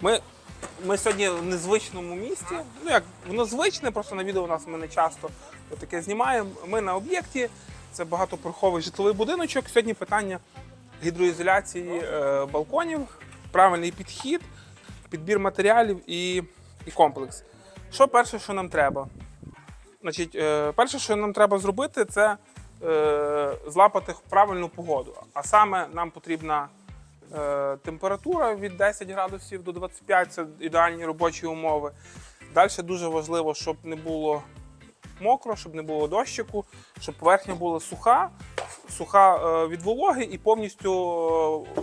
Ми, ми сьогодні в незвичному місті. Ну як воно звичне, просто на відео у нас ми не часто таке знімаємо. Ми на об'єкті, це багатоповерховий житловий будиночок. Сьогодні питання гідроізоляції е, балконів, правильний підхід, підбір матеріалів і, і комплекс. Що перше, що нам треба? Значить, е, перше, що нам треба зробити, це е, злапати правильну погоду. А саме нам потрібна температура від 10 градусів до 25 це ідеальні робочі умови. Далі дуже важливо, щоб не було мокро, щоб не було дощику, щоб поверхня була суха, суха е, від вологи і повністю е,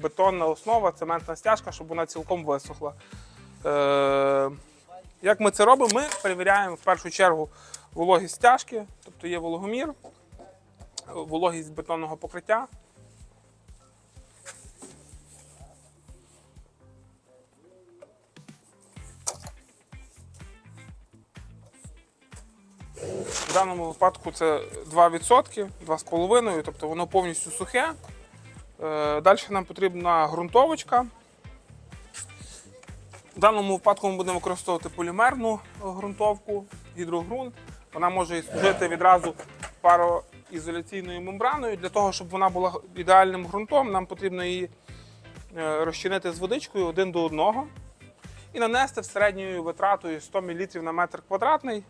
бетонна основа, цементна стяжка, щоб вона цілком висохла. Е, як ми це робимо? Ми перевіряємо в першу чергу вологість стяжки, тобто є вологомір, вологість бетонного покриття. В даному випадку це 2%, 2,5%, тобто воно повністю сухе. Е, Далі нам потрібна ґрунтовочка. В даному випадку ми будемо використовувати полімерну ґрунтовку, гідрогрунт. Вона може служити відразу пароізоляційною мембраною. Для того, щоб вона була ідеальним ґрунтом, нам потрібно її е, розчинити з водичкою один до одного і нанести в середньою витратою 100 мл на метр квадратний,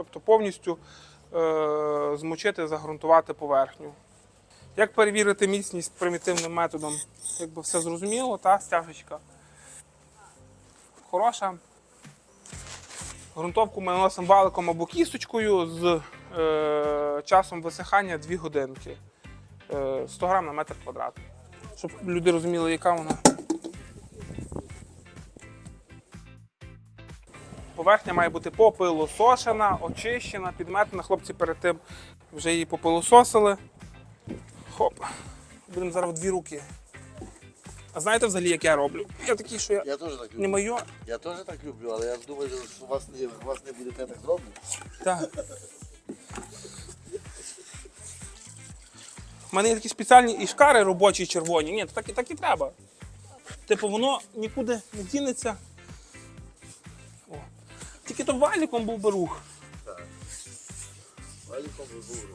тобто повністю е, змочити, загрунтувати поверхню. Як перевірити міцність примітивним методом? Якби все зрозуміло, та стяжечка хороша. Грунтовку ми наносимо валиком або кісточкою з е, часом висихання 2 годинки. Е, 100 грам на метр квадратний. Щоб люди розуміли, яка вона. Поверхня має бути попилосошена, очищена, підметена. Хлопці перед тим вже її попилососили. Хоп. Будемо зараз в дві руки. А знаєте взагалі, як я роблю? Я такий, що я Я теж так люблю. не. Я теж так люблю, але я думаю, що у вас не, у вас не буде те так зроблю. Так. У мене є такі спеціальні і шкари робочі червоні. Ні, то так, і- так і треба. Типу, воно нікуди не дінеться. Тільки то валіком був би рух. Валіком вибору.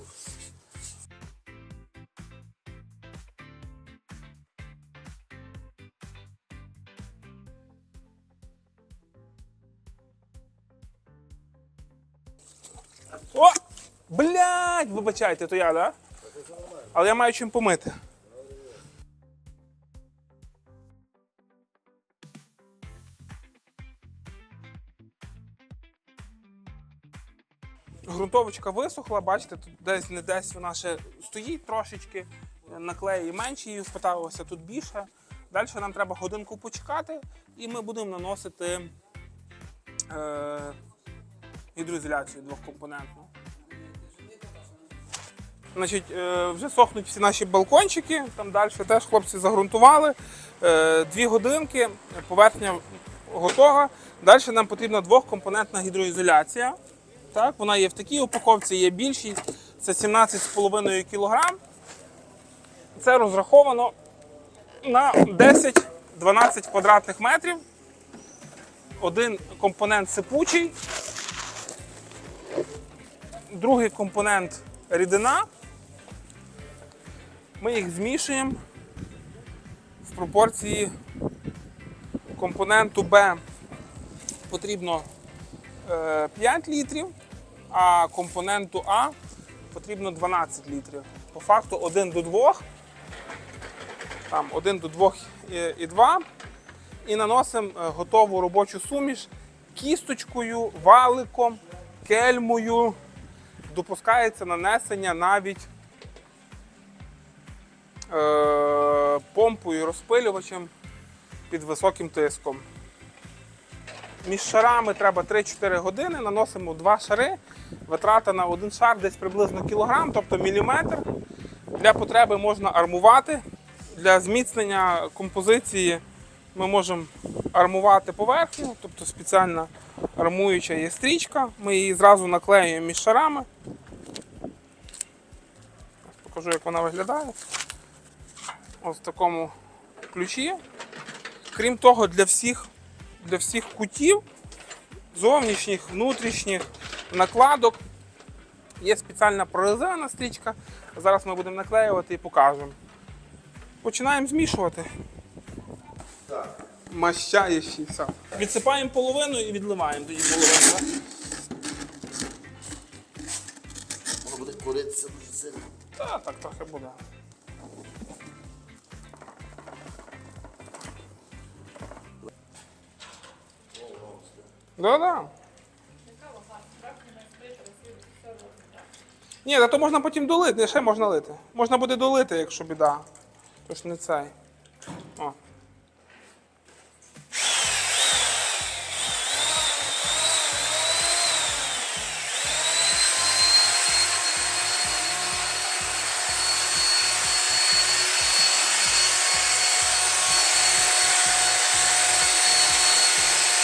О! Блядь! Вибачайте, то я, да? Але я маю чим помити. Грунтовочка висохла, бачите, тут десь не десь вона ще стоїть трошечки, наклеї менші її впиталося, тут більше. Далі нам треба годинку почекати, і ми будемо наносити е, гідроізоляцію двохкомпонентну. Значить, е, вже сохнуть всі наші балкончики, там далі теж хлопці загрунтували. Е, Дві годинки, поверхня готова. Далі нам потрібна двохкомпонентна гідроізоляція. Так, вона є в такій упаковці, є більшість, це 17,5 кг. Це розраховано на 10-12 квадратних метрів. Один компонент сипучий, другий компонент рідина. Ми їх змішуємо в пропорції компоненту Б потрібно е, 5 літрів, а компоненту А потрібно 12 літрів. По факту 1 до 2, там 1 до 2 і, і 2. І наносимо е, готову робочу суміш кісточкою, валиком, кельмою. Допускається нанесення навіть е, помпою, розпилювачем під високим тиском. Між шарами треба 3-4 години, наносимо два шари. Витрата на один шар десь приблизно кілограм, тобто міліметр. Для потреби можна армувати. Для зміцнення композиції ми можемо армувати поверхню, тобто спеціальна армуюча є стрічка. Ми її зразу наклеюємо між шарами. Покажу, як вона виглядає. Ось в такому ключі. Крім того, для всіх, для всіх кутів, зовнішніх, внутрішніх накладок є спеціальна прорезина стрічка. Зараз ми будемо наклеювати і покажемо. Починаємо змішувати. Так. Мащаючий все. Відсипаємо половину і відливаємо тоді половину. так? Воно буде коритися дуже сильно. Та так трохи буде. Да-да. Ні, та то можна потім долити, ще можна лити. Можна буде долити, якщо біда. Тож не цей. О.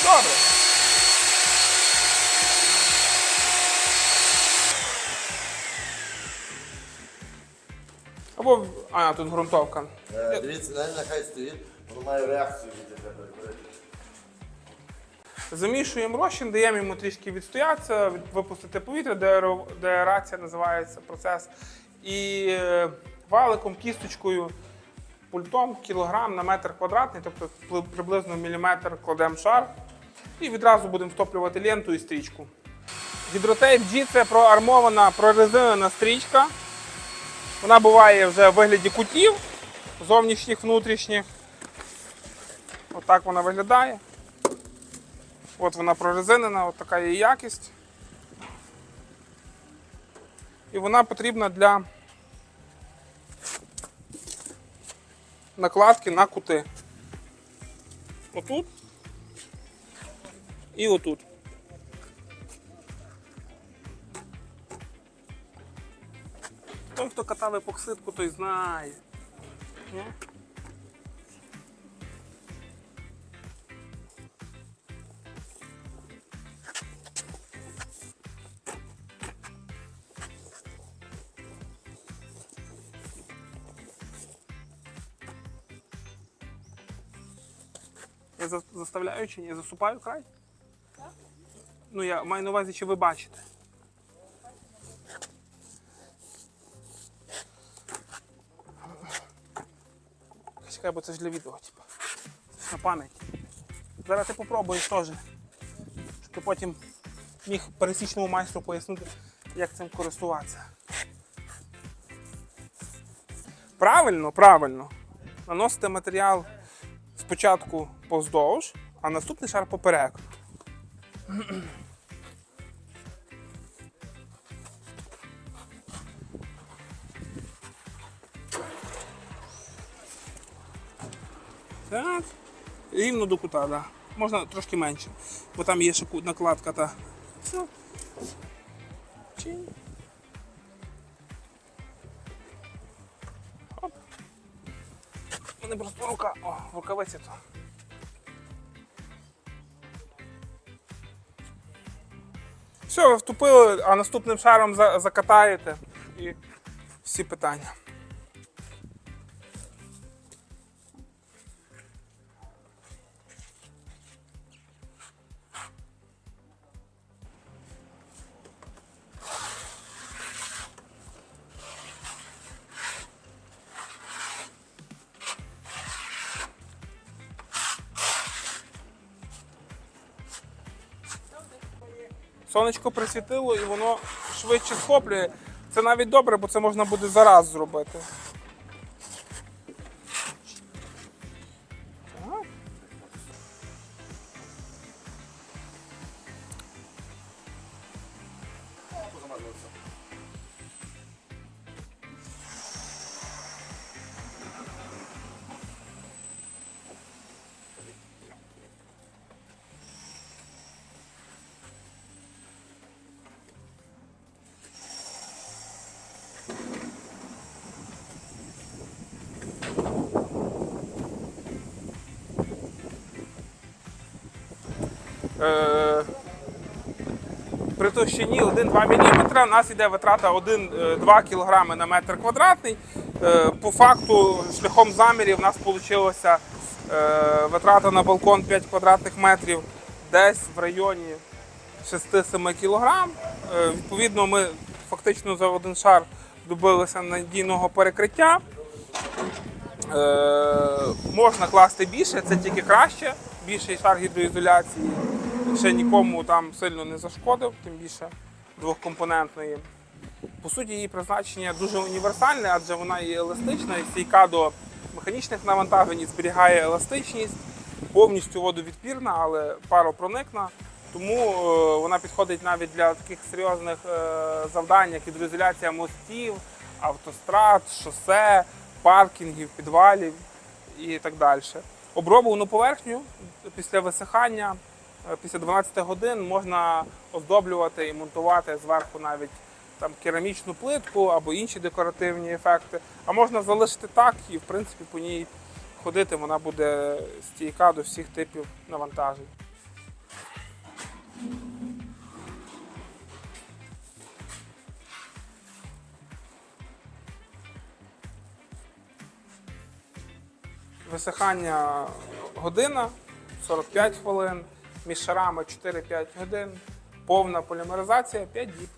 Добре. Або. А, тут ґрунтовка. Е, Дивіться, навіть нехай стоїть, воно має реакцію від тебе перекорити. Замішуємо розчин, даємо йому трішки відстоятися, випустити повітря, деаерація називається процес. І е, валиком, кісточкою, пультом, кілограм на метр квадратний, тобто приблизно міліметр кладемо шар. І відразу будемо втоплювати ленту і стрічку. Гідротейп G це проармована прорезинена стрічка. Вона буває вже в вигляді кутів, зовнішніх, внутрішніх. Отак вона виглядає. От вона прорезинена, от така її якість. І вона потрібна для накладки на кути. Отут і отут. Той, хто катав епоксидку, той знає. Ні? Я заставляю чи ні? Я засупаю край? Ну, я маю на увазі, чи ви бачите. Чекай, бо це ж для відео, типу. Це ж на пам'ять. Зараз ти попробуєш теж. Щоб ти потім міг пересічному майстру пояснити, як цим користуватися. Правильно, правильно. Наносите матеріал спочатку поздовж, а наступний шар поперек. Так. Рівно до кута. Да. Можна трошки менше, бо там є ще накладка та. Чинь. Оп. У мене просто рука. О, рукавиці то. Все, ви втупили, а наступним шаром закатаєте і всі питання. Сонечко присвітило і воно швидше схоплює. Це навіть добре, бо це можна буде зараз зробити. Так. При товщині 1-2 мм у нас йде витрата 1-2 кг на метр квадратний. Е, По факту, шляхом замірів, у нас вийшло Е, Витрата на балкон 5 квадратних метрів десь в районі 6-7 кг. Відповідно, ми фактично за один шар добилися надійного перекриття. Е, можна класти більше, це тільки краще. Більший шар гідроізоляції ще нікому там сильно не зашкодив, тим більше двохкомпонентної. По суті, її призначення дуже універсальне, адже вона є еластична і стійка до механічних навантажень, зберігає еластичність, повністю водовідпірна, але паропроникна. Тому е, вона підходить навіть для таких серйозних е, завдань, як гідроізоляція мостів, автострад, шосе, паркінгів, підвалів і так далі. Оброблену поверхню після висихання, після 12 годин можна оздоблювати і монтувати зверху навіть там керамічну плитку або інші декоративні ефекти. А можна залишити так і в принципі по ній ходити вона буде стійка до всіх типів навантажень. Висихання година, 45 хвилин, між шарами 4-5 годин, повна полімеризація 5 діб.